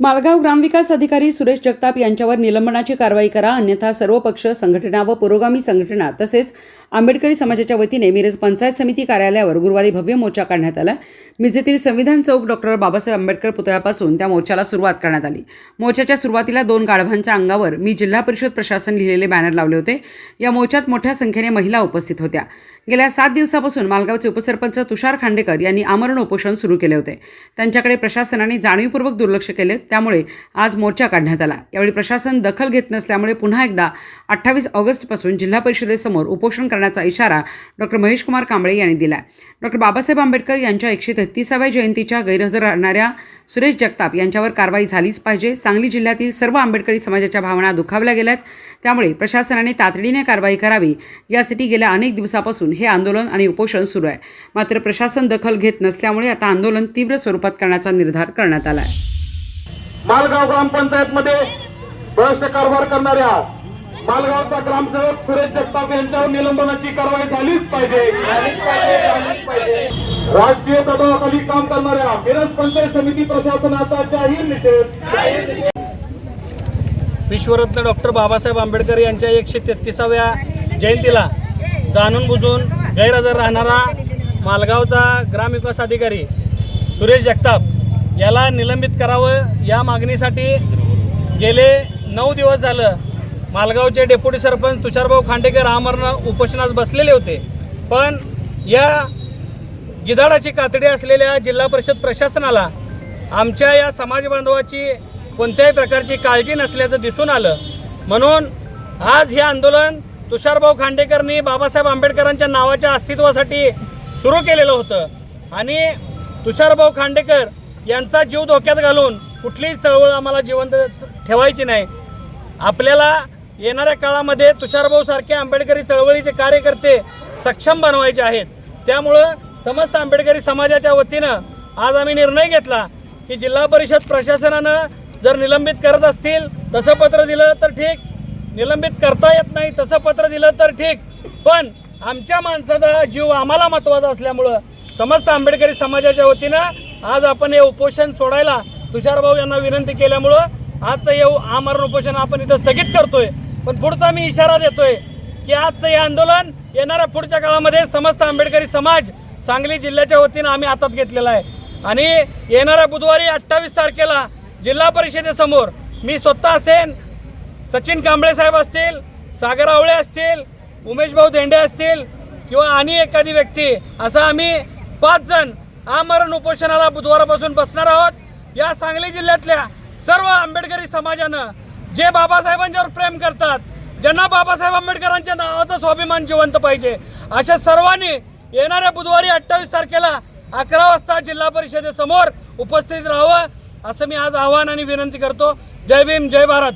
मालगाव ग्रामविकास अधिकारी सुरेश जगताप यांच्यावर निलंबनाची कारवाई करा अन्यथा सर्व पक्ष संघटना व पुरोगामी संघटना तसेच आंबेडकरी समाजाच्या वतीने मिरज पंचायत समिती कार्यालयावर गुरुवारी भव्य मोर्चा काढण्यात आला. मिरजेतील संविधान चौक डॉक्टर बाबासाहेब आंबेडकर पुतळ्यापासून त्या मोर्चाला सुरुवात करण्यात आली. मोर्चाच्या सुरुवातीला दोन गाढवांच्या अंगावर मी जिल्हा परिषद प्रशासन लिहिलेले बॅनर लावले होते. या मोर्चात मोठ्या संख्येने महिला उपस्थित होत्या. गेल्या सात दिवसापासून मालगावचे उपसरपंच तुषार खांडेकर यांनी आमरण उपोषण सुरू केले होते. त्यांच्याकडे प्रशासनाने जाणीवपूर्वक दुर्लक्ष केले. त्यामुळे आज मोर्चा काढण्यात आला. यावेळी प्रशासन दखल घेत नसल्यामुळे पुन्हा एकदा अठ्ठावीस ऑगस्टपासून जिल्हा परिषदेसमोर उपोषण करण्याचा इशारा डॉक्टर महेश कुमार कांबळे यांनी दिला डॉक्टर बाबासाहेब आंबेडकर यांच्या एकशे तेहतीसाव्या जयंतीच्या गैरहजर राहणाऱ्या सुरेश जगताप यांच्यावर कारवाई झालीच पाहिजे. सांगली जिल्ह्यातील सर्व आंबेडकरी समाजाच्या भावना दुखावल्या गेल्यात. त्यामुळे प्रशासनाने तातडीने कारवाई करावी. यासाठी गेल्या अनेक दिवसापासून हे आंदोलन आणि उपोषण सुरू आहे. मात्र प्रशासन दखल घेत नसल्यामुळे आता आंदोलन तीव्र स्वरूपात करण्याचा निर्धार करण्यात आला आहे मालगाव ग्रामपंचायत मध्ये भ्रष्ट कारभार करणाऱ्या मालगावचा ग्रामसेवक सुरेश जगताप यांच्यावर निलंबनाची कारवाई झालीच पाहिजे. राजकीय दबावाखाली काम करणाऱ्या मिरज पंचायत समिती प्रशासनाचा जाहीर निषेध. विश्वरत्न डॉक्टर बाबासाहेब आंबेडकर यांच्या एकशे तेहतीसाव्या जयंतीला जाणून बुजून गैरहजर राहणारा मालगावचा ग्रामविकास अधिकारी सुरेश जगताप याला निलंबित करावं या मागणीसाठी गेले नऊ दिवस झालं. मालगावचे डेप्युटी सरपंच तुषारभाऊ खांडेकर आमरण उपोषणास बसलेले होते. पण या गिधाडाची कातडी असलेल्या जिल्हा परिषद प्रशासनाला आमच्या या समाज बांधवाची कोणत्याही प्रकारची काळजी नसल्याचं दिसून आलं. म्हणून आज हे आंदोलन तुषारभाऊ खांडेकरनी बाबासाहेब आंबेडकरांच्या नावाच्या अस्तित्वासाठी सुरू केलेलं होतं. आणि तुषारभाऊ खांडेकर यांचा जीव धोक्यात घालून कुठलीही चळवळ आम्हाला जिवंत ठेवायची नाही. आपल्याला येणाऱ्या काळामध्ये तुषारभाऊ सारखे आंबेडकरी चळवळीचे कार्यकर्ते सक्षम बनवायचे आहेत. त्यामुळं समस्त आंबेडकरी समाजाच्या वतीनं आज आम्ही निर्णय घेतला की जिल्हा परिषद प्रशासनानं जर निलंबित करत असतील तसं पत्र दिलं तर ठीक. निलंबित करता येत नाही तसं पत्र दिलं तर ठीक. पण आमच्या माणसाचा जीव आम्हाला महत्त्वाचा असल्यामुळं समस्त आंबेडकरी समाजाच्या वतीनं आज आपण हे उपोषण सोडायला तुषारभाऊ यांना विनंती केल्यामुळं आजचं हे आमरण उपोषण आपण इथं स्थगित करतोय. पण पुढचा मी इशारा देतोय की आजचं हे आंदोलन येणाऱ्या पुढच्या काळामध्ये समस्त आंबेडकरी समाज सांगली जिल्ह्याच्या वतीनं आम्ही हातात घेतलेला आहे. आणि येणाऱ्या बुधवारी अठ्ठावीस तारखेला जिल्हा परिषदेसमोर मी स्वतः असेन सचिन कांबळे साहेब असतील सागर आवळे असतील उमेश भाऊ धेंडे असतील किंवा आणि एखादी व्यक्ती असं आम्ही पाच जण आमरण उपोषणाला बुधवारापासून बसणार आहोत. या सांगली जिल्ह्यातल्या सर्व आंबेडकरी समाजानं जे बाबासाहेबांच्यावर प्रेम करतात ज्यांना बाबासाहेब आंबेडकरांच्या नावाचा स्वाभिमान जिवंत पाहिजे अशा सर्वांनी येणाऱ्या बुधवारी अठ्ठावीस तारखेला अकरा वाजता जिल्हा परिषदेसमोर उपस्थित राहावं असं मी आज आवाहन आणि विनंती करतो. जय भीम जय भारत.